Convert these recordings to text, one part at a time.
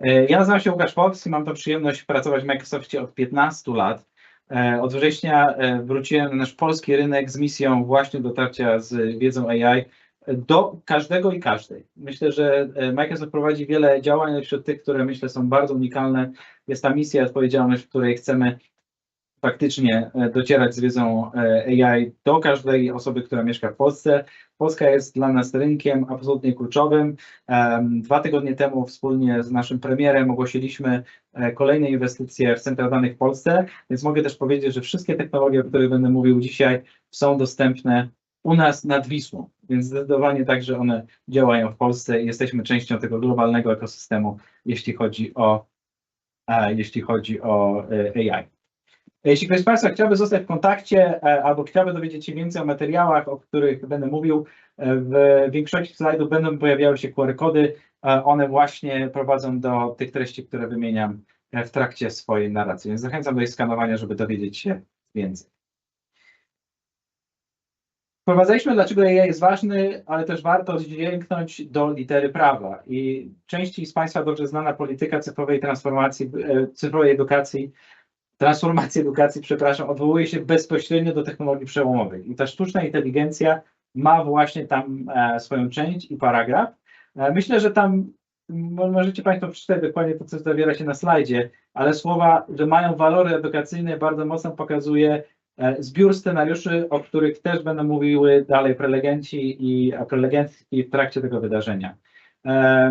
E, Ja nazywam się Łukasz Fox i mam to przyjemność pracować w Microsoftie od 15 lat. E, Od września e, wróciłem na nasz polski rynek z misją właśnie dotarcia z wiedzą AI do każdego i każdej. Myślę, że Microsoft prowadzi wiele działań, wśród tych, które myślę są bardzo unikalne, jest ta misja, odpowiedzialność, w której chcemy faktycznie e, docierać z wiedzą e, AI do każdej osoby, która mieszka w Polsce. Polska jest dla nas rynkiem absolutnie kluczowym. Dwa tygodnie temu wspólnie z naszym premierem ogłosiliśmy e, kolejne inwestycje w centra danych w Polsce, więc mogę też powiedzieć, że wszystkie technologie, o których będę mówił dzisiaj, są dostępne u nas nad Wisłą, więc zdecydowanie także one działają w Polsce i jesteśmy częścią tego globalnego ekosystemu, jeśli chodzi o, jeśli chodzi o AI. Jeśli ktoś z Państwa chciałby zostać w kontakcie e, albo chciałby dowiedzieć się więcej o materiałach, o których będę mówił, e, w większości slajdów będą pojawiały się QR-kody. e, One właśnie prowadzą do tych treści, które wymieniam e, w trakcie swojej narracji. Więc zachęcam do ich skanowania, żeby dowiedzieć się więcej. Wprowadzaliśmy, dlaczego AI jest ważny, ale też warto sięgnąć do litery prawa. I części z Państwa dobrze znana polityka cyfrowej transformacji, e, cyfrowej edukacji transformacji edukacji, przepraszam, odwołuje się bezpośrednio do technologii przełomowych. I ta sztuczna inteligencja ma właśnie tam e, swoją część i paragraf. E, myślę, że tam mo- możecie Państwo przeczytać dokładnie to, co zawiera się na slajdzie, ale słowa, że mają walory edukacyjne, bardzo mocno pokazuje e, zbiór scenariuszy, o których też będą mówiły dalej prelegenci i prelegentki w trakcie tego wydarzenia.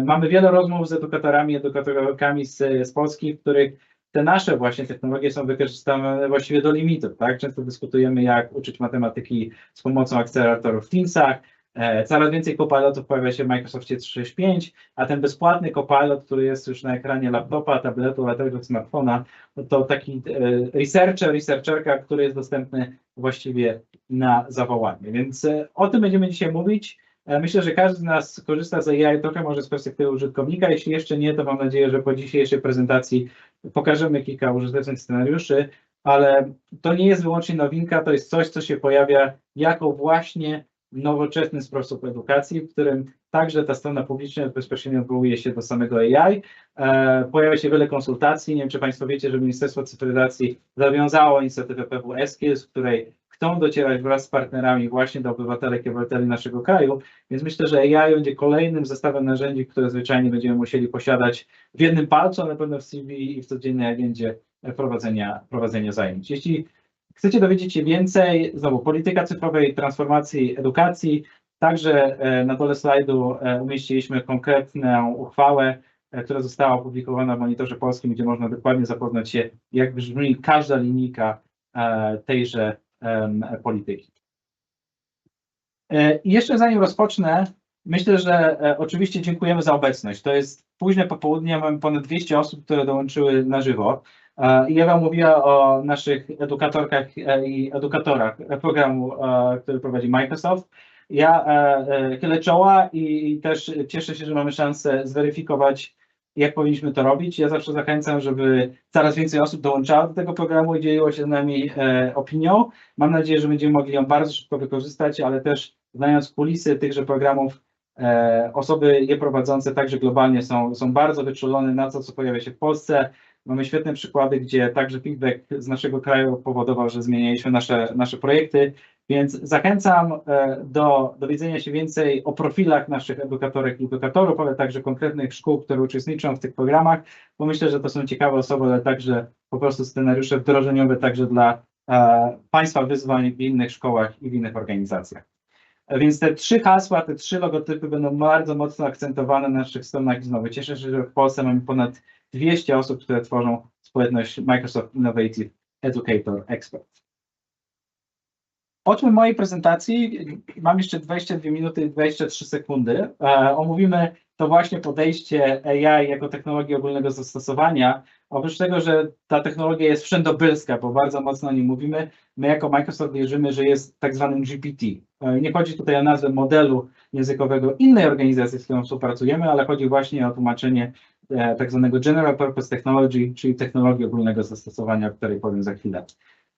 Mamy wiele rozmów z edukatorami, edukatorkami z, z Polski, w których te nasze właśnie technologie są wykorzystywane właściwie do limitów, tak? Często dyskutujemy, jak uczyć matematyki z pomocą akceleratorów w Teamsach. E, Coraz więcej copilotów pojawia się w Microsoftie 365, a ten bezpłatny copilot, który jest już na ekranie laptopa, tabletu, także smartfona, no to taki e, researcher, researcherka, który jest dostępny właściwie na zawołanie. Więc e, o tym będziemy dzisiaj mówić. Myślę, że każdy z nas korzysta z AI trochę może z perspektywy użytkownika. Jeśli jeszcze nie, to mam nadzieję, że po dzisiejszej prezentacji pokażemy kilka użytecznych scenariuszy, ale to nie jest wyłącznie nowinka, to jest coś, co się pojawia jako właśnie nowoczesny sposób edukacji, w którym także ta strona publiczna bezpośrednio odwołuje się do samego AI. E, pojawia się wiele konsultacji. Nie wiem, czy Państwo wiecie, że Ministerstwo Cyfryzacji zawiązało inicjatywę PWS w której chcą docierać wraz z partnerami właśnie do obywatelek i obywateli naszego kraju, więc myślę, że AI będzie kolejnym zestawem narzędzi, które zwyczajnie będziemy musieli posiadać w jednym palcu, a na pewno w CV i w codziennej agendzie prowadzenia, prowadzenia zajęć. Jeśli chcecie dowiedzieć się więcej, znowu polityka cyfrowej transformacji edukacji, także e, na dole slajdu e, umieściliśmy konkretną uchwałę, e, która została opublikowana w Monitorze Polskim, gdzie można dokładnie zapoznać się, jak brzmi każda linijka tejże polityki. E, I jeszcze zanim rozpocznę, myślę, że e, oczywiście dziękujemy za obecność. To jest późne popołudnie, mamy ponad 200 osób, które dołączyły na żywo. E, I Ewa mówiła o naszych edukatorkach i edukatorach programu, który prowadzi Microsoft. Ja chylę czoła i też cieszę się, że mamy szansę zweryfikować, jak powinniśmy to robić. Ja zawsze zachęcam, żeby coraz więcej osób dołączało do tego programu i dzieliło się z nami e, opinią. Mam nadzieję, że będziemy mogli ją bardzo szybko wykorzystać, ale też znając kulisy tychże programów, e, osoby je prowadzące także globalnie są, są bardzo wyczulone na to, co pojawia się w Polsce. Mamy świetne przykłady, gdzie także feedback z naszego kraju powodował, że zmienialiśmy nasze, nasze projekty, więc zachęcam e, do dowiedzenia się więcej o profilach naszych edukatorek i edukatorów, ale także konkretnych szkół, które uczestniczą w tych programach, bo myślę, że to są ciekawe osoby, ale także po prostu scenariusze wdrożeniowe także dla e, Państwa wyzwań w innych szkołach i w innych organizacjach. Więc te trzy hasła, te trzy logotypy będą bardzo mocno akcentowane na naszych stronach i znowu cieszę się, że w Polsce mamy ponad 200 osób, które tworzą społeczność Microsoft Innovative Educator Expert. Oczmy mojej prezentacji. Mam jeszcze 22 minuty i 23 sekundy. E, omówimy to właśnie podejście AI jako technologii ogólnego zastosowania. Oprócz tego, że ta technologia jest wszędobylska, bo bardzo mocno o niej mówimy, my jako Microsoft wierzymy, że jest tak zwanym GPT. E, Nie chodzi tutaj o nazwę modelu językowego innej organizacji, z którą współpracujemy, ale chodzi właśnie o tłumaczenie e, tak zwanego General Purpose Technology, czyli technologii ogólnego zastosowania, o której powiem za chwilę.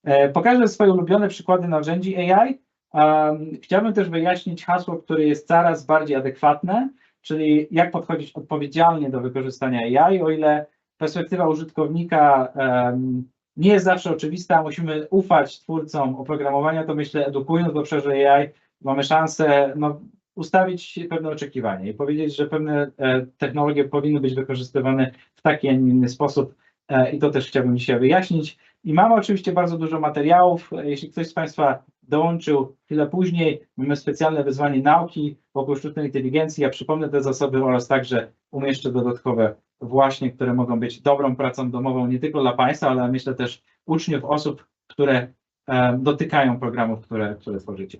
E, Pokażę swoje ulubione przykłady narzędzi AI. Chciałbym też wyjaśnić hasło, które jest coraz bardziej adekwatne, czyli jak podchodzić odpowiedzialnie do wykorzystania AI, o ile perspektywa użytkownika nie jest zawsze oczywista, musimy ufać twórcom oprogramowania, to myślę, edukując w obszarze AI, mamy szansę no, ustawić pewne oczekiwania i powiedzieć, że pewne e, technologie powinny być wykorzystywane w taki, a nie inny sposób e, i to też chciałbym dzisiaj wyjaśnić. I mamy oczywiście bardzo dużo materiałów. Jeśli ktoś z Państwa dołączył chwilę później, mamy specjalne wyzwanie nauki wokół sztucznej inteligencji. Ja przypomnę te zasoby oraz także umieszczę dodatkowe właśnie, które mogą być dobrą pracą domową nie tylko dla Państwa, ale myślę też uczniów, osób, które e, dotykają programów, które, które tworzycie.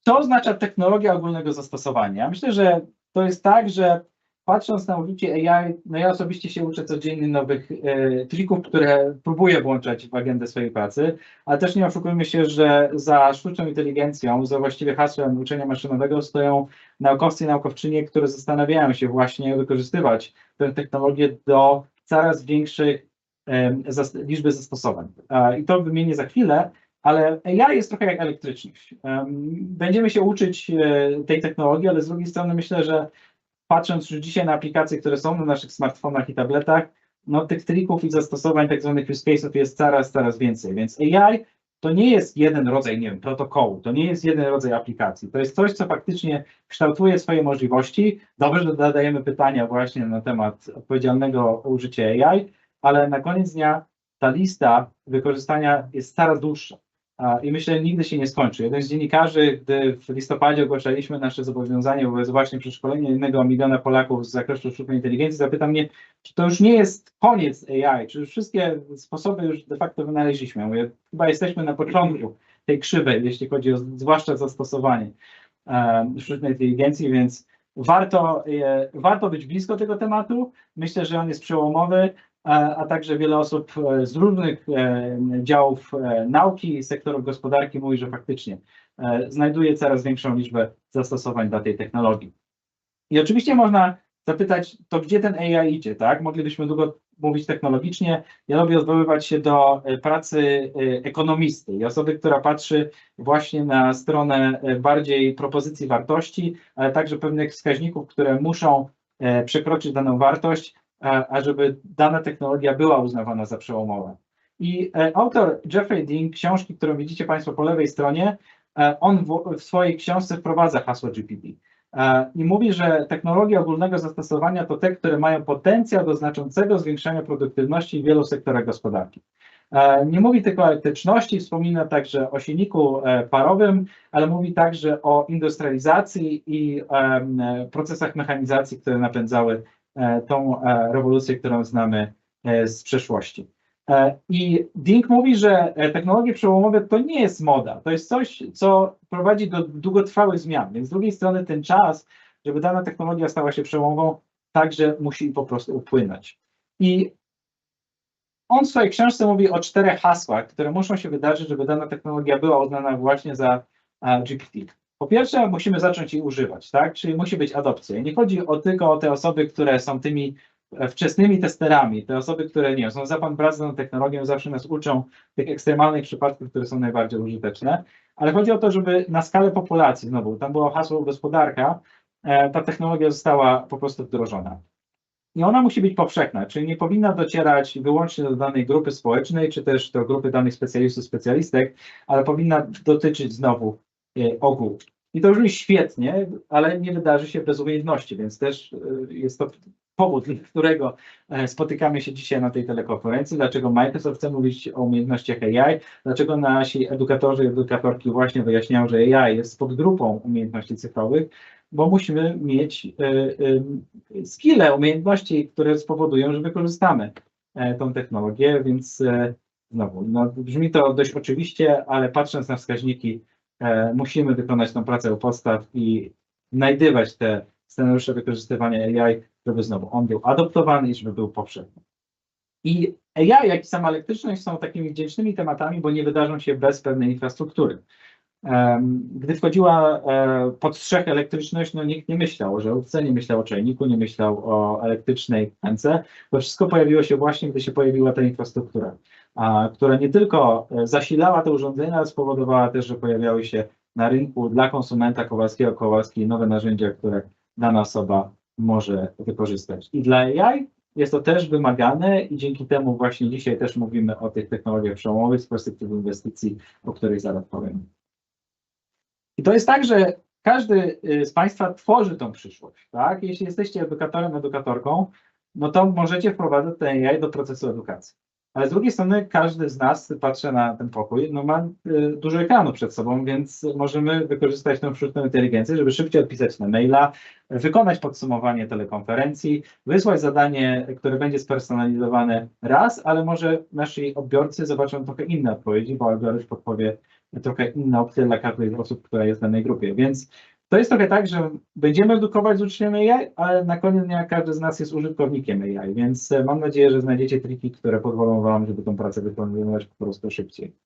Co oznacza technologia ogólnego zastosowania? Myślę, że to jest tak, że patrząc na użycie AI, no ja osobiście się uczę codziennie nowych e, trików, które próbuję włączać w agendę swojej pracy, ale też nie oszukujmy się, że za sztuczną inteligencją, za właściwie hasłem uczenia maszynowego stoją naukowcy i naukowczynie, które zastanawiają się właśnie wykorzystywać tę technologię do coraz większych e, liczby zastosowań. E, I to wymienię za chwilę, ale AI jest trochę jak elektryczność. Em, Będziemy się uczyć tej technologii, ale z drugiej strony myślę, że patrząc już dzisiaj na aplikacje, które są na naszych smartfonach i tabletach, no tych trików i zastosowań tak zwanych use case'ów jest coraz, coraz więcej. Więc AI to nie jest jeden rodzaj, nie wiem, protokołu, to nie jest jeden rodzaj aplikacji. To jest coś, co faktycznie kształtuje swoje możliwości. Dobrze, że zadajemy pytania właśnie na temat odpowiedzialnego użycia AI, ale na koniec dnia ta lista wykorzystania jest coraz dłuższa. I myślę, że nigdy się nie skończy. Jeden z dziennikarzy, gdy w listopadzie ogłaszaliśmy nasze zobowiązanie wobec właśnie przeszkolenia jednego miliona Polaków z zakresu sztucznej inteligencji, zapytał mnie, czy to już nie jest koniec AI, czy wszystkie sposoby już de facto wynaleźliśmy. Ja Mówię, chyba jesteśmy na początku tej krzywej, jeśli chodzi o zwłaszcza zastosowanie e, sztucznej inteligencji, więc warto, e, warto być blisko tego tematu. Myślę, że on jest przełomowy a, także wiele osób e, z różnych e, działów e, nauki i sektorów gospodarki mówi, że faktycznie znajduje coraz większą liczbę zastosowań dla tej technologii. I oczywiście można zapytać, to gdzie ten AI idzie, tak? Moglibyśmy długo mówić technologicznie. Ja lubię odwoływać się do pracy ekonomisty i osoby, która patrzy właśnie na stronę bardziej propozycji wartości, ale także pewnych wskaźników, które muszą przekroczyć daną wartość, ażeby dana technologia była uznawana za przełomową. I e, autor Jeffrey Dean, książki, którą widzicie Państwo po lewej stronie, e, on w, w swojej książce wprowadza hasło GPT. E, I mówi, że technologie ogólnego zastosowania to te, które mają potencjał do znaczącego zwiększenia produktywności w wielu sektorach gospodarki. Nie mówi tylko o elektryczności, wspomina także o silniku parowym, ale mówi także o industrializacji i procesach mechanizacji, które napędzały tą e, rewolucję, którą znamy e, z przeszłości. E, I Dink mówi, że e, technologie przełomowe to nie jest moda, to jest coś, co prowadzi do długotrwałych zmian, więc z drugiej strony ten czas, żeby dana technologia stała się przełomową, także musi po prostu upłynąć. I on w swojej książce mówi o czterech hasłach, które muszą się wydarzyć, żeby dana technologia była uznana właśnie za e, GPT. Po pierwsze, musimy zacząć jej używać, tak? Czyli musi być adopcja. Nie chodzi o tylko o te osoby, które są tymi e, wczesnymi testerami, te osoby, które nie są za pan technologią, zawsze nas uczą tych ekstremalnych przypadków, które są najbardziej użyteczne, ale chodzi o to, żeby na skalę populacji, znowu, tam było hasło gospodarka, e, ta technologia została po prostu wdrożona. I ona musi być powszechna, czyli nie powinna docierać wyłącznie do danej grupy społecznej, czy też do grupy danych specjalistów, specjalistek, ale powinna dotyczyć znowu e, ogółu. I to brzmi świetnie, ale nie wydarzy się bez umiejętności, więc też e, jest to powód, dla którego e, spotykamy się dzisiaj na tej telekonferencji, dlaczego Microsoft chce mówić o umiejętnościach AI, dlaczego nasi edukatorzy i edukatorki właśnie wyjaśniają, że AI jest podgrupą umiejętności cyfrowych, bo musimy mieć skille, umiejętności, które spowodują, że wykorzystamy tą technologię, więc znowu, no, brzmi to dość oczywiście, ale patrząc na wskaźniki, musimy wykonać tą pracę u podstaw i znajdywać te scenariusze wykorzystywania AI, żeby znowu on był adoptowany i żeby był powszechny. I AI, jak i sama elektryczność są takimi wdzięcznymi tematami, bo nie wydarzą się bez pewnej infrastruktury. Em, Gdy wchodziła e, pod strzech elektryczność, no nikt nie myślał o żarówce, nie myślał o czajniku, nie myślał o elektrycznej ręce. To wszystko pojawiło się właśnie, gdy się pojawiła ta infrastruktura, która nie tylko e, zasilała te urządzenia, ale spowodowała też, że pojawiały się na rynku dla konsumenta Kowalskiego, Kowalskiej nowe narzędzia, które dana osoba może wykorzystać. I dla AI jest to też wymagane i dzięki temu właśnie dzisiaj też mówimy o tych technologiach przełomowych z perspektywy inwestycji, o których zaraz powiem. I to jest tak, że każdy y, z Państwa tworzy tą przyszłość, tak? Jeśli jesteście edukatorem, edukatorką, no to możecie wprowadzać ten AI do procesu edukacji. Ale z drugiej strony każdy z nas, patrzę na ten pokój, no ma y, dużo ekranu przed sobą, więc możemy wykorzystać tą sztuczną inteligencję, żeby szybciej odpisać na maila, wykonać podsumowanie telekonferencji, wysłać zadanie, które będzie spersonalizowane raz, ale może nasi odbiorcy zobaczą trochę inne odpowiedzi, bo algorytm podpowie trochę inne opcje dla każdej z osób, która jest w danej grupie. Więc to jest trochę tak, że będziemy edukować z uczniem AI, ale na koniec dnia każdy z nas jest użytkownikiem AI, więc e, mam nadzieję, że znajdziecie triki, które pozwolą Wam, żeby tą pracę wykonywać po prostu szybciej.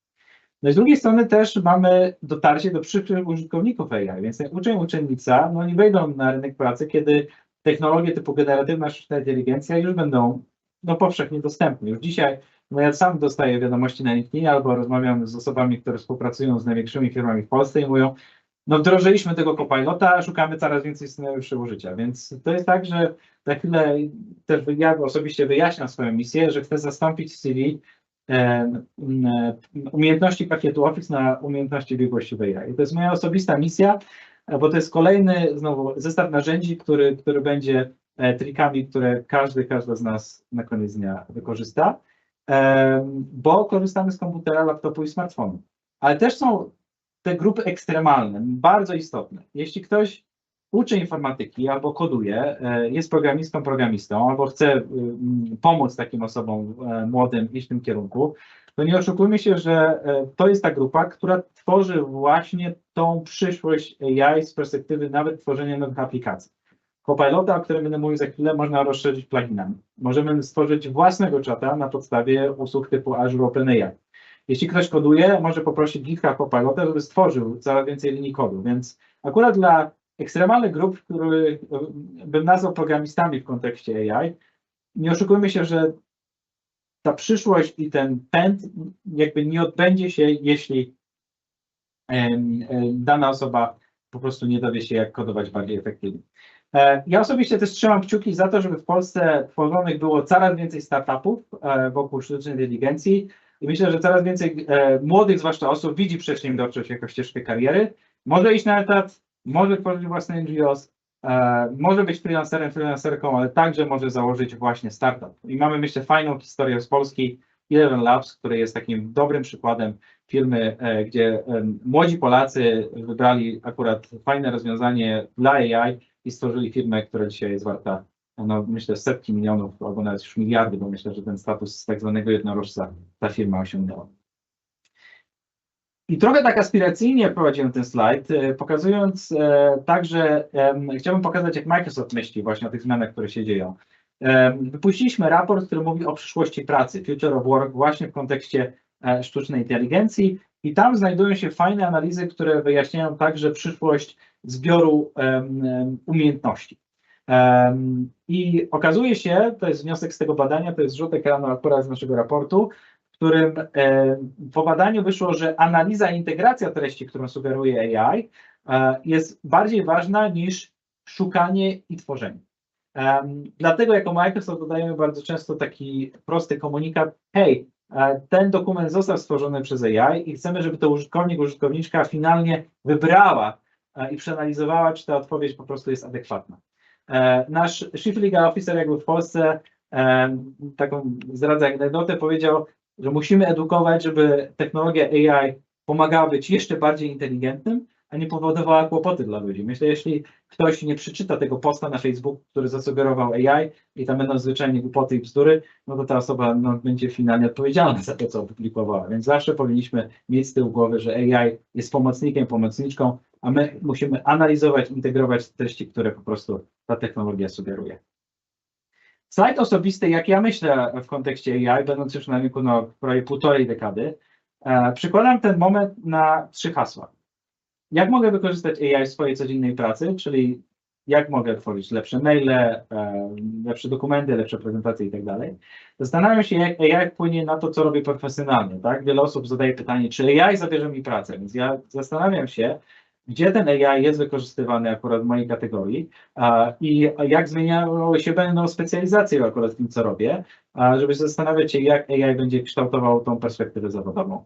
No i z drugiej strony też mamy dotarcie do przyszłych użytkowników AI, więc ten uczeń, uczennica, no nie wejdą na rynek pracy, kiedy technologie typu generatywna sztuczna inteligencja już będą no, powszechnie dostępne. Już dzisiaj no ja sam dostaję wiadomości na LinkedIn albo rozmawiam z osobami, które współpracują z największymi firmami w Polsce i mówią, no wdrożyliśmy tego Copilota, szukamy coraz więcej scenariuszy użycia, więc to jest tak, że za chwilę też ja osobiście wyjaśniam swoją misję, że chcę zastąpić CV e, umiejętności pakietu Office na umiejętności biegłości w AI. To jest moja osobista misja, bo to jest kolejny znowu zestaw narzędzi, który, który będzie e, trikami, które każdy, każda z nas na koniec dnia wykorzysta, e, bo korzystamy z komputera, laptopu i smartfonu. Ale też są te grupy ekstremalne, bardzo istotne. Jeśli ktoś uczy informatyki albo koduje, e, jest programistą, programistą, albo chce mm, pomóc takim osobom e, młodym iść w tym kierunku, to nie oszukujmy się, że e, to jest ta grupa, która tworzy właśnie tą przyszłość AI z perspektywy nawet tworzenia nowych aplikacji. Copilota, o którym będę mówił za chwilę, można rozszerzyć pluginami. Możemy stworzyć własnego czata na podstawie usług typu Azure OpenAI. Jeśli ktoś koduje, może poprosić GitHub Copilota, żeby stworzył coraz więcej linii kodu, więc akurat dla ekstremalnych grup, których bym nazwał programistami w kontekście AI, nie oszukujmy się, że ta przyszłość i ten pęd jakby nie odbędzie się, jeśli dana osoba po prostu nie dowie się, jak kodować bardziej efektywnie. E, ja osobiście też trzymam kciuki za to, żeby w Polsce tworzonych było coraz więcej startupów e, wokół sztucznej inteligencji, i myślę, że coraz więcej e, młodych, zwłaszcza osób, widzi przedsiębiorczość jako ścieżkę kariery. Może iść na etat, może tworzyć własne NGOs, e, może być freelancerem, freelancerką, ale także może założyć właśnie startup. I mamy, myślę, fajną historię z Polski, Eleven Labs, który jest takim dobrym przykładem firmy, e, gdzie młodzi Polacy wybrali akurat fajne rozwiązanie dla AI i stworzyli firmę, która dzisiaj jest warta no, myślę, setki milionów, albo nawet już miliardy, bo myślę, że ten status tak zwanego jednorożca ta firma osiągnęła. I trochę tak aspiracyjnie prowadziłem ten slajd, e, pokazując e, także, chciałbym pokazać, jak Microsoft myśli właśnie o tych zmianach, które się dzieją. E, wypuściliśmy raport, który mówi o przyszłości pracy, Future of Work, właśnie w kontekście sztucznej inteligencji i tam znajdują się fajne analizy, które wyjaśniają także przyszłość zbioru umiejętności. I okazuje się, to jest wniosek z tego badania, to jest rzut ekranu akurat z naszego raportu, w którym po badaniu wyszło, że analiza i integracja treści, którą sugeruje AI, e, jest bardziej ważna niż szukanie i tworzenie. Dlatego jako Microsoft dodajemy bardzo często taki prosty komunikat, hej, e, ten dokument został stworzony przez AI i chcemy, żeby to użytkownik, użytkowniczka finalnie wybrała e, i przeanalizowała, czy ta odpowiedź po prostu jest adekwatna. E, nasz Chief Legal Officer jakby w Polsce, e, taką zdradzę anegdotę, powiedział, że musimy edukować, żeby technologia AI pomagała być jeszcze bardziej inteligentnym, a nie powodowała kłopoty dla ludzi. Myślę, jeśli ktoś nie przeczyta tego posta na Facebook, który zasugerował AI i tam będą zwyczajnie głupoty i bzdury, no to ta osoba no, będzie finalnie odpowiedzialna za to, co opublikowała. Więc zawsze powinniśmy mieć z tyłu głowy, że AI jest pomocnikiem, pomocniczką, a my musimy analizować, integrować treści, które po prostu ta technologia sugeruje. Slajd osobisty, jak ja myślę w kontekście AI, będąc już na rynku no, prawie półtorej dekady, e, przykładam ten moment na trzy hasła. Jak mogę wykorzystać AI w swojej codziennej pracy, czyli jak mogę tworzyć lepsze maile, e, lepsze dokumenty, lepsze prezentacje i tak dalej. Zastanawiam się, jak AI wpłynie na to, co robię profesjonalnie. Tak? Wiele osób zadaje pytanie, czy AI zabierze mi pracę, więc ja zastanawiam się, gdzie ten AI jest wykorzystywany akurat w mojej kategorii i jak zmieniały się będą specjalizacje akurat w tym, co robię, żeby zastanawiać się, jak AI będzie kształtował tą perspektywę zawodową.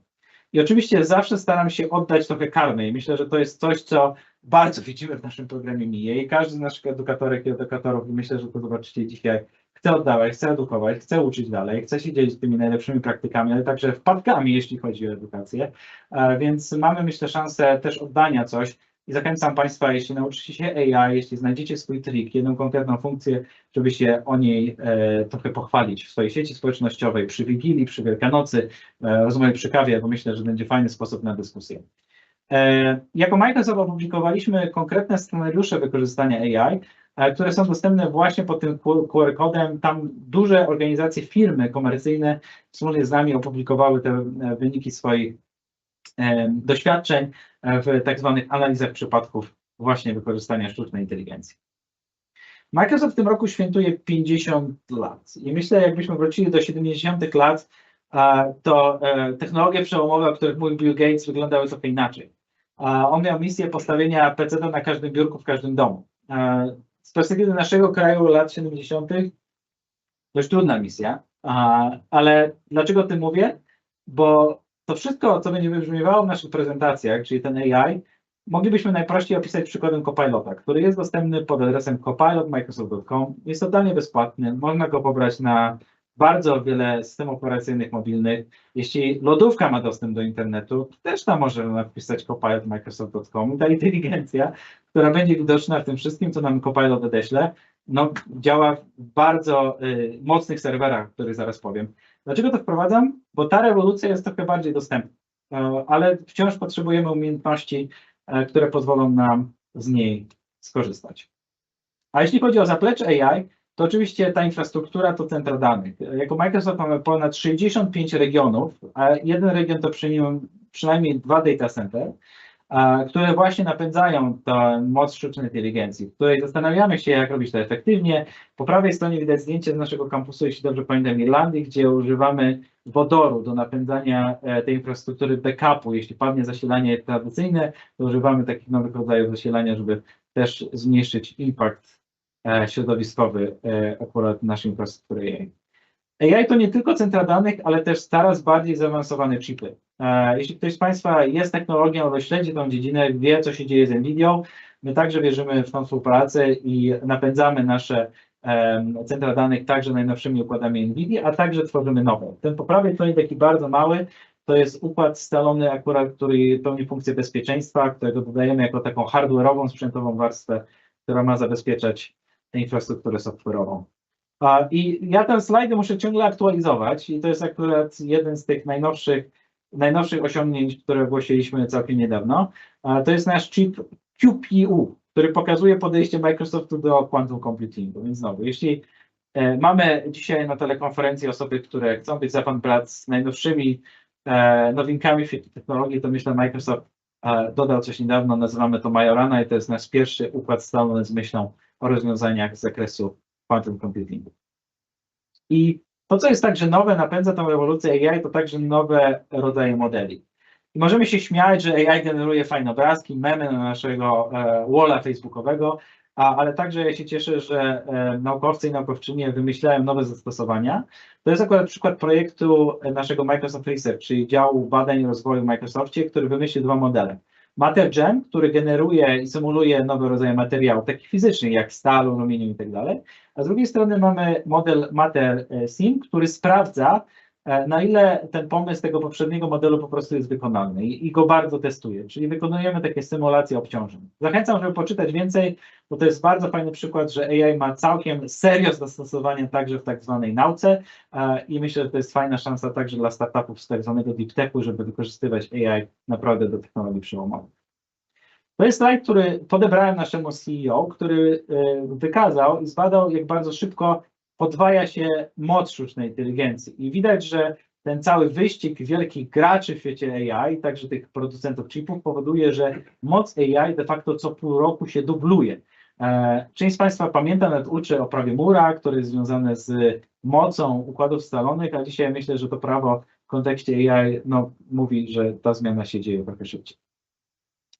I oczywiście zawsze staram się oddać trochę karmy i myślę, że to jest coś, co bardzo widzimy w naszym programie MIE i każdy z naszych edukatorek i edukatorów, i myślę, że to zobaczycie dzisiaj, chce oddawać, chce edukować, chce uczyć dalej, chce się dzielić tymi najlepszymi praktykami, ale także wpadkami, jeśli chodzi o edukację. E, więc mamy, myślę, szansę też oddania coś i zachęcam Państwa, jeśli nauczycie się AI, jeśli znajdziecie swój trik, jedną konkretną funkcję, żeby się o niej e, trochę pochwalić w swojej sieci społecznościowej, przy Wigilii, przy Wielkanocy, e, rozmowie przy kawie, bo myślę, że będzie fajny sposób na dyskusję. E, jako Microsoft opublikowaliśmy konkretne scenariusze wykorzystania AI, które są dostępne właśnie pod tym QR kodem. Tam duże organizacje, firmy komercyjne wspólnie z nami opublikowały te e, wyniki swoich doświadczeń w tak zwanych analizach przypadków właśnie wykorzystania sztucznej inteligencji. Microsoft w tym roku świętuje 50 lat i myślę, jakbyśmy wrócili do 70 lat, to technologie przełomowe, o których mówił Bill Gates, wyglądały trochę inaczej. On miał misję postawienia PC na każdym biurku w każdym domu. Z perspektywy naszego kraju lat 70. dość trudna misja, ale dlaczego o tym mówię? Bo to wszystko, co będzie wybrzmiewało w naszych prezentacjach, czyli ten AI, moglibyśmy najprościej opisać przykładem Copilota, który jest dostępny pod adresem copilot.microsoft.com. Jest totalnie bezpłatny, można go pobrać na bardzo wiele systemów operacyjnych mobilnych. Jeśli lodówka ma dostęp do internetu, też tam można wpisać copilot Microsoft.com. Ta inteligencja, która będzie widoczna w tym wszystkim, co nam Copilot odeśle, no, działa w bardzo y, mocnych serwerach, o których zaraz powiem. Dlaczego to wprowadzam? Bo ta rewolucja jest trochę bardziej dostępna, e, ale wciąż potrzebujemy umiejętności, e, które pozwolą nam z niej skorzystać. A jeśli chodzi o zaplecze AI, to oczywiście ta infrastruktura to centra danych. Jako Microsoft mamy ponad 65 regionów, a jeden region to przynajmniej dwa data center, które właśnie napędzają tę moc sztucznej inteligencji, w której zastanawiamy się, jak robić to efektywnie. Po prawej stronie widać zdjęcie z naszego kampusu, jeśli dobrze pamiętam, Irlandii, gdzie używamy wodoru do napędzania e, tej infrastruktury backupu. Jeśli padnie zasilanie tradycyjne, to używamy takich nowych rodzajów zasilania, żeby też zmniejszyć impact środowiskowy e, akurat naszej infrastruktury AI. AI to nie tylko centra danych, ale też coraz bardziej zaawansowane chipy. E, jeśli ktoś z Państwa jest technologią albo śledzi tą dziedzinę, wie, co się dzieje z NVIDIA, my także wierzymy w tą współpracę i napędzamy nasze centra danych także najnowszymi układami NVIDIA, a także tworzymy nowe. Ten po prawej stronie taki bardzo mały, to jest układ scalony akurat, który pełni funkcję bezpieczeństwa, którego dodajemy jako taką hardware'ową, sprzętową warstwę, która ma zabezpieczać infrastrukturę software'ową. I ja te slajdy muszę ciągle aktualizować i to jest akurat jeden z tych najnowszych, najnowszych osiągnięć, które ogłosiliśmy całkiem niedawno. To jest nasz chip QPU, który pokazuje podejście Microsoftu do quantum computingu. Więc znowu, jeśli e, mamy dzisiaj na telekonferencji osoby, które chcą być za pan brat z najnowszymi e, nowinkami w technologii, to myślę Microsoft e, dodał coś niedawno, nazywamy to Majorana i to jest nasz pierwszy układ scalony z myślą o rozwiązaniach z zakresu quantum computingu. I to, co jest także nowe, napędza tą ewolucję AI, to także nowe rodzaje modeli. I możemy się śmiać, że AI generuje fajne obrazki, memy na naszego e, walla facebookowego, a, ale także ja się cieszę, że e, naukowcy i naukowczynie wymyślają nowe zastosowania. To jest akurat przykład projektu naszego Microsoft Research, czyli działu badań i rozwoju w Microsoftie, który wymyślił dwa modele. MaterGen, który generuje i symuluje nowe rodzaje materiałów, takich fizycznych jak stal, aluminium i tak. A z drugiej strony mamy model MaterSim, który sprawdza, E, na ile ten pomysł tego poprzedniego modelu po prostu jest wykonalny i, i, go bardzo testuje, czyli wykonujemy takie symulacje obciążeń. Zachęcam, żeby poczytać więcej, bo to jest bardzo fajny przykład, że AI ma całkiem serio zastosowanie także w tak zwanej nauce e, i myślę, że to jest fajna szansa także dla startupów z tak zwanego deep techu, żeby wykorzystywać AI naprawdę do technologii przełomowych. To jest slajd, który podebrałem naszemu CEO, który e, wykazał i zbadał, jak bardzo szybko podwaja się moc sztucznej inteligencji. I widać, że ten cały wyścig wielkich graczy w świecie AI, także tych producentów chipów, powoduje, że moc AI de facto co pół roku się dubluje. E, Część z Państwa pamięta, nawet uczy o prawie Mura, który jest związany z mocą układów scalonych, a dzisiaj myślę, że to prawo w kontekście AI no, mówi, że ta zmiana się dzieje trochę szybciej.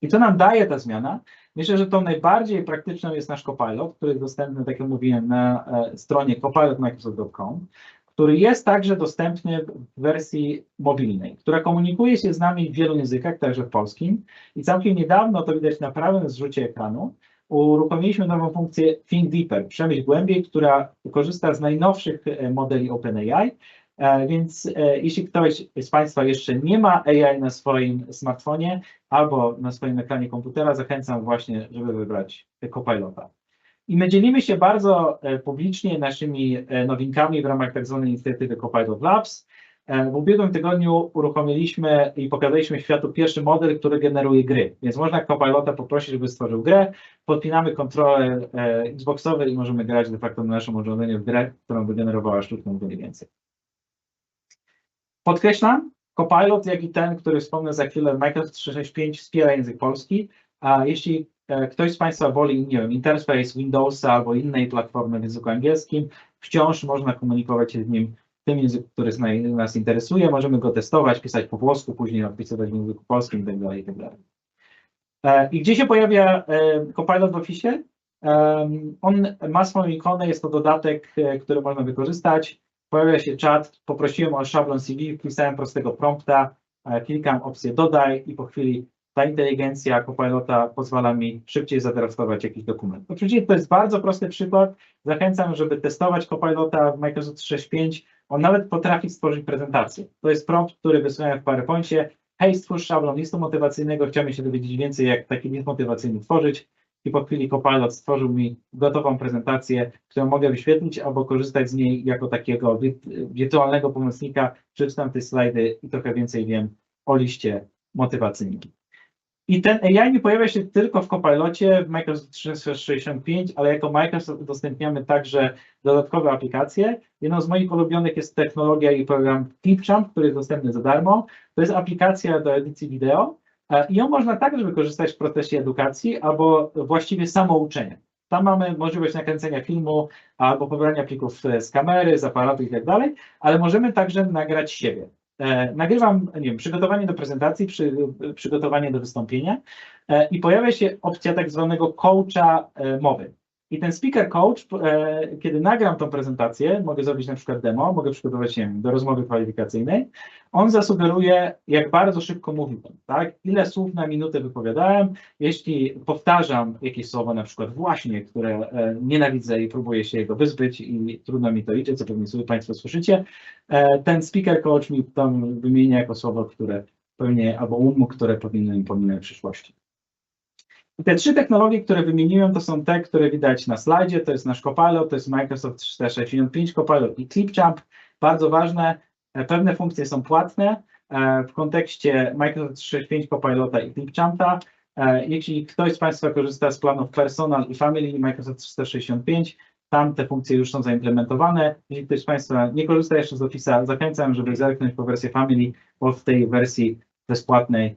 I co nam daje ta zmiana? Myślę, że tą najbardziej praktyczną jest nasz Copilot, który jest dostępny, tak jak mówiłem, na e, stronie copilotmicrosoft.com, który jest także dostępny w wersji mobilnej, która komunikuje się z nami w wielu językach, także w polskim. I całkiem niedawno, to widać na prawym zrzucie ekranu, uruchomiliśmy nową funkcję Think Deeper, przemyśl głębiej, która korzysta z najnowszych e, modeli OpenAI, Więc e, jeśli ktoś z Państwa jeszcze nie ma AI na swoim smartfonie albo na swoim ekranie komputera, zachęcam właśnie, żeby wybrać Copilota. I my dzielimy się bardzo e, publicznie naszymi nowinkami w ramach tak zwanej inicjatywy Copilot Labs. W ubiegłym tygodniu uruchomiliśmy i pokazaliśmy światu pierwszy model, który generuje gry. Więc można Copilota poprosić, żeby stworzył grę, podpinamy kontroler Xboxowy i możemy grać de facto na naszym urządzeniu w grę, którą wygenerowała sztuczną inteligencję. Podkreślam, Copilot, jak i ten, który wspomnę za chwilę, Microsoft 365 wspiera język polski, a jeśli e, ktoś z Państwa woli, nie wiem, interface Windowsa albo innej platformy w języku angielskim, wciąż można komunikować się z nim w tym języku, który nas interesuje, możemy go testować, pisać po włosku, później odpisywać w języku polskim itd. itd. E, I gdzie się pojawia e, Copilot w Office? On ma swoją ikonę, jest to dodatek, który można wykorzystać. Pojawia się czat, poprosiłem o szablon CV, wpisałem prostego prompta, e, klikam opcję dodaj i po chwili ta inteligencja Copilota pozwala mi szybciej zadraftować jakiś dokument. Oczywiście to jest bardzo prosty przykład. Zachęcam, żeby testować Copilota w Microsoft 365. On nawet potrafi stworzyć prezentację. To jest prompt, który wysyłałem w PowerPoincie. Hej, stwórz szablon listu motywacyjnego. Chciałbym się dowiedzieć więcej, jak taki list motywacyjny tworzyć i po chwili Copilot stworzył mi gotową prezentację, którą mogę wyświetlić albo korzystać z niej jako takiego wirtualnego pomocnika. Przeczytam te slajdy i trochę więcej wiem o liście motywacyjnym. I ten AI nie pojawia się tylko w Copilocie w Microsoft 365, ale jako Microsoft udostępniamy także dodatkowe aplikacje. Jedną z moich ulubionych jest technologia i program Clipchamp, który jest dostępny za darmo. To jest aplikacja do edycji wideo, I ją można także wykorzystać w procesie edukacji albo właściwie samouczenia. Tam mamy możliwość nakręcenia filmu albo pobrania plików z kamery, z aparatu i tak dalej, ale możemy także nagrać siebie. E, nagrywam, nie wiem, przygotowanie do prezentacji, przy, przygotowanie do wystąpienia e, i pojawia się opcja tak zwanego coacha mowy. I ten speaker coach, e, kiedy nagram tą prezentację, mogę zrobić na przykład demo, mogę przygotować się do rozmowy kwalifikacyjnej, on zasugeruje, jak bardzo szybko mówiłem, tak? Ile słów na minutę wypowiadałem, jeśli powtarzam jakieś słowo, na przykład właśnie, które e, nienawidzę i próbuję się jego wyzbyć i trudno mi to liczyć, co pewnie sobie Państwo słyszycie, e, ten speaker coach mi tam wymienia jako słowo, które pewnie, albo um, które powinienem pominąć w przyszłości. Te trzy technologie, które wymieniłem, to są te, które widać na slajdzie. To jest nasz Copilot, to jest Microsoft 365 Copilot i Clipchamp. Bardzo ważne, e, pewne funkcje są płatne e, w kontekście Microsoft 365 Copilota i Clipchampa. E, jeśli ktoś z Państwa korzysta z planów Personal i Family Microsoft 365, tam te funkcje już są zaimplementowane. Jeśli ktoś z Państwa nie korzysta jeszcze z Office'a, zachęcam, żeby zerknąć po wersję Family, bo w tej wersji bezpłatnej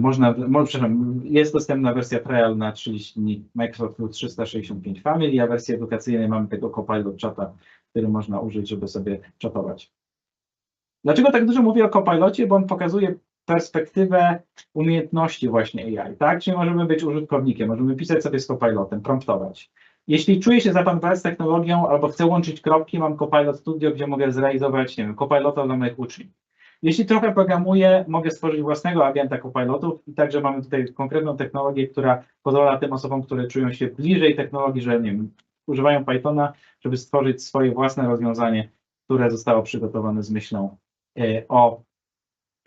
można, przepraszam, jest dostępna wersja trial na 30 dni Microsoft 365 Family, a w wersji edukacyjnej mamy tego Copilot Chata, który można użyć, żeby sobie czatować. Dlaczego tak dużo mówię o Copilocie? Bo on pokazuje perspektywę umiejętności właśnie AI, tak? Czyli możemy być użytkownikiem, możemy pisać sobie z Copilotem, promptować. Jeśli czuję się zapanowany z technologią albo chcę łączyć kropki, mam Copilot Studio, gdzie mogę zrealizować, nie wiem, Copilota dla moich uczniów. Jeśli trochę programuję, mogę stworzyć własnego agenta copilotów i także mamy tutaj konkretną technologię, która pozwala tym osobom, które czują się bliżej technologii, że nie wiem, używają Pythona, żeby stworzyć swoje własne rozwiązanie, które zostało przygotowane z myślą e, o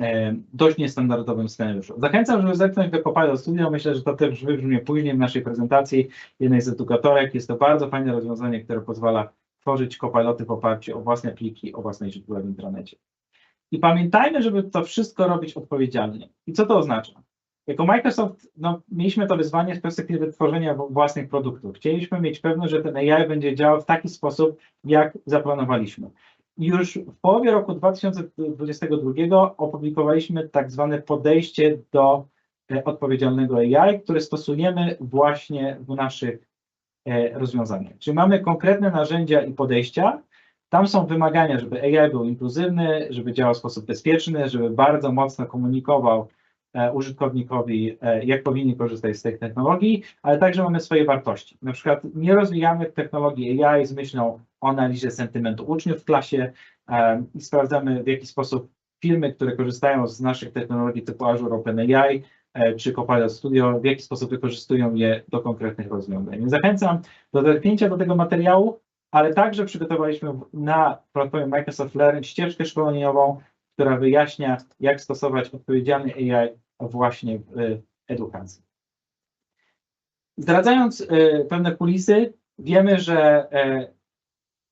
e, dość niestandardowym scenariuszu. Zachęcam, żeby zerknąć do Copilot Studio. Myślę, że to też wybrzmie później w naszej prezentacji jednej z edukatorek. Jest to bardzo fajne rozwiązanie, które pozwala tworzyć copiloty w oparciu o własne pliki, o własnej źródła w internecie. I pamiętajmy, żeby to wszystko robić odpowiedzialnie. I co to oznacza? Jako Microsoft no, mieliśmy to wyzwanie z perspektywy tworzenia własnych produktów. Chcieliśmy mieć pewność, że ten AI będzie działał w taki sposób, jak zaplanowaliśmy. Już w połowie roku 2022 opublikowaliśmy tak zwane podejście do e, odpowiedzialnego AI, który stosujemy właśnie w naszych e, rozwiązaniach. Czyli mamy konkretne narzędzia i podejścia. Tam są wymagania, żeby AI był inkluzywny, żeby działał w sposób bezpieczny, żeby bardzo mocno komunikował e, użytkownikowi, e, jak powinni korzystać z tej technologii, ale także mamy swoje wartości. Na przykład nie rozwijamy technologii AI z myślą o analizie sentymentu uczniów w klasie e, i sprawdzamy w jaki sposób firmy, które korzystają z naszych technologii typu Azure OpenAI czy Copilot Studio, w jaki sposób wykorzystują je do konkretnych rozwiązań. Zachęcam do zerknięcia do tego materiału, ale także przygotowaliśmy na platformie Microsoft Learn ścieżkę szkoleniową, która wyjaśnia, jak stosować odpowiedzialny AI właśnie w e, edukacji. Zdradzając e, pewne kulisy, wiemy, że e,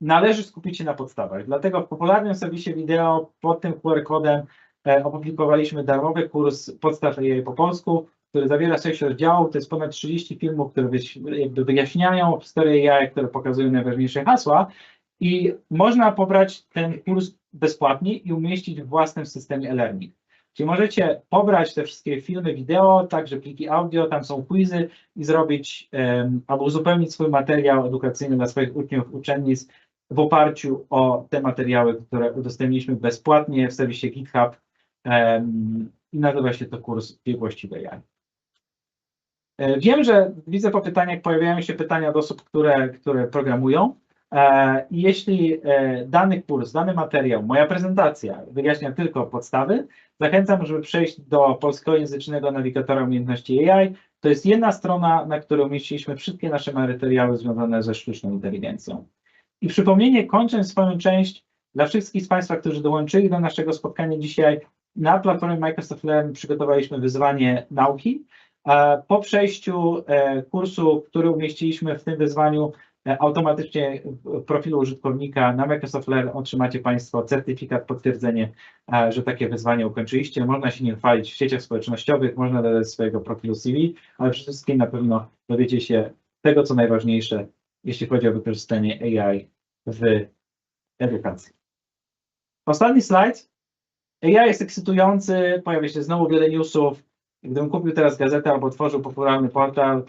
należy skupić się na podstawach. Dlatego w popularnym serwisie wideo pod tym QR kodem e, opublikowaliśmy darmowy kurs podstaw AI po polsku, który zawiera sześć rozdziałów. To jest ponad 30 filmów, które jakby wyjaśniają historię AI, które pokazują najważniejsze hasła. I można pobrać ten kurs bezpłatnie i umieścić w własnym systemie e-learning. Czyli możecie pobrać te wszystkie filmy wideo, także pliki audio, tam są quizy i zrobić em, albo uzupełnić swój materiał edukacyjny dla swoich uczniów, uczennic w oparciu o te materiały, które udostępniliśmy bezpłatnie w serwisie GitHub em, i nazywa się to kurs biegłości AI. E, Wiem, że widzę po pytaniach, pojawiają się pytania od osób, które, które programują. E, jeśli e, dany kurs, dany materiał, moja prezentacja wyjaśnia tylko podstawy, zachęcam, żeby przejść do polskojęzycznego nawigatora umiejętności AI. To jest jedna strona, na której umieściliśmy wszystkie nasze materiały związane ze sztuczną inteligencją. I przypomnienie, kończąc swoją część, dla wszystkich z Państwa, którzy dołączyli do naszego spotkania dzisiaj, na platformie Microsoft Learn przygotowaliśmy wyzwanie nauki. Po przejściu e, kursu, który umieściliśmy w tym wyzwaniu, e, automatycznie w profilu użytkownika na Microsoft Learn otrzymacie Państwo certyfikat, potwierdzenie, e, że takie wyzwanie ukończyliście. Można się nim chwalić w sieciach społecznościowych, można dodać swojego profilu CV, ale przede wszystkim na pewno dowiecie się tego, co najważniejsze, jeśli chodzi o wykorzystanie AI w edukacji. Ostatni slajd. AI jest ekscytujący, pojawia się znowu wiele newsów. Gdybym kupił teraz gazetę albo tworzył popularny portal,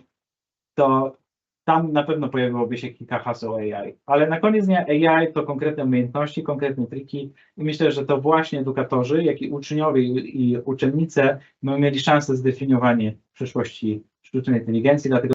to tam na pewno pojawiłoby się kilka haseł AI. Ale na koniec dnia AI to konkretne umiejętności, konkretne triki i myślę, że to właśnie edukatorzy, jak i uczniowie i uczennice będą mieli szansę zdefiniowanie przyszłości sztucznej inteligencji, dlatego